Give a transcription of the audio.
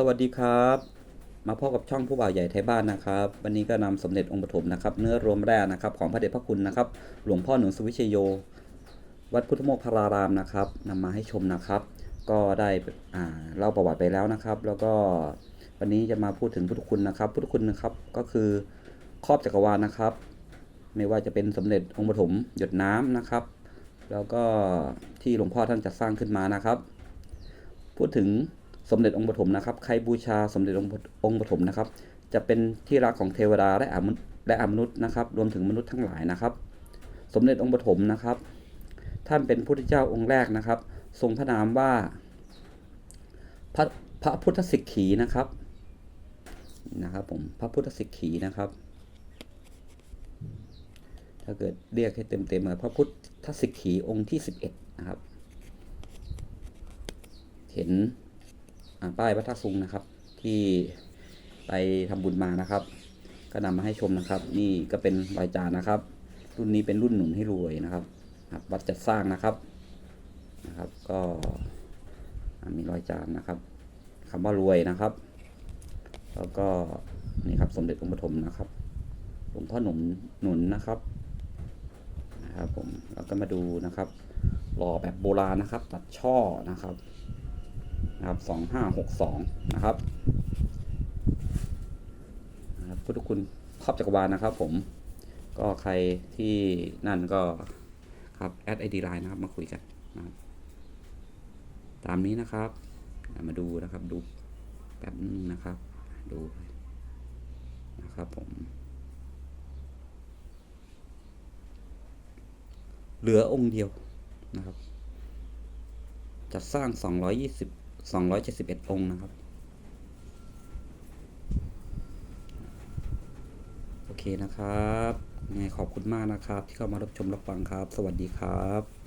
สวัสดีครับ มาพบกับช่องผู้บ่าวใหญ่ไทยบ้านนะครับ วันนี้ก็นำสมเด็จองค์ปฐมนะครับ เนื้อรวมแร่นะครับ ของพระเดชพระคุณนะครับ หลวงพ่อหนุนสุวิชยโย วัดพุทธโมกขารารามนะครับนำมาให้ชมนะครับ ก็ได้อ่าเล่าประวัติไปแล้วนะครับ แล้วก็วันนี้จะมาพูดถึงพุทธคุณนะครับ พุทธคุณนะครับก็คือครอบจักรวาลนะครับ ไม่ว่าจะเป็นสมเด็จองค์ปฐมหยดน้ำนะครับ แล้วก็ที่หลวงพ่อท่านจัดสร้างขึ้นมานะครับ พูดถึง สมเด็จองค์ปฐมนะครับ ใครบูชาสมเด็จองค์ปฐมนะครับ จะเป็นที่รักของเทวดาและอมนุษย์และอมนุษย์นะครับ รวมถึงมนุษย์ทั้งหลายนะครับ สมเด็จองค์ปฐมนะครับ ท่านเป็นพุทธเจ้าองค์แรกนะครับ ทรงพระนามว่าพระพระพุทธสิกขีนะครับนะครับผมพระพุทธสิกขีนะครับ ถ้าเกิดเรียกให้เต็มๆเลยพระพุทธสิกขีองค์ที่สิบเอ็ดนะครับ เห็น ป้ายพระธาตุซุงนะครับ ที่ไปทำบุญมานะครับ ก็นำมาให้ชมนะครับ นี่ก็เป็นรอยจานนะครับ รุ่นนี้เป็นรุ่นหนุนให้รวยนะครับวัดจัดสร้างนะครับนะครับ ก็มีรอยจานนะครับคำว่ารวยนะครับ แล้วก็นี่ครับสมเด็จองค์ปฐมนะครับหลวงพ่อหนุนหนุนนะครับนะครับผมแล้วก็มาดูนะครับหล่อแบบโบราณนะครับ ตัดช่อนะครับ นะครับสองห้าหกสองนะครับนะครับพุทธคุณครอบจักรวาลนะครับ ผมก็ใครที่นั่นก็ครับแอดไอดีไลน์นะครับมาคุยกันนะครับตามนี้นะครับมาดูนะครับดูแป๊บนึงนะครับ ดูนะครับ ผม เหลือองค์เดียวนะครับ จัดสร้าง 220 271 องค์นะครับ โอเคนะครับไงขอบคุณมากนะครับ ที่เข้ามารับชมรับฟังครับ สวัสดีครับ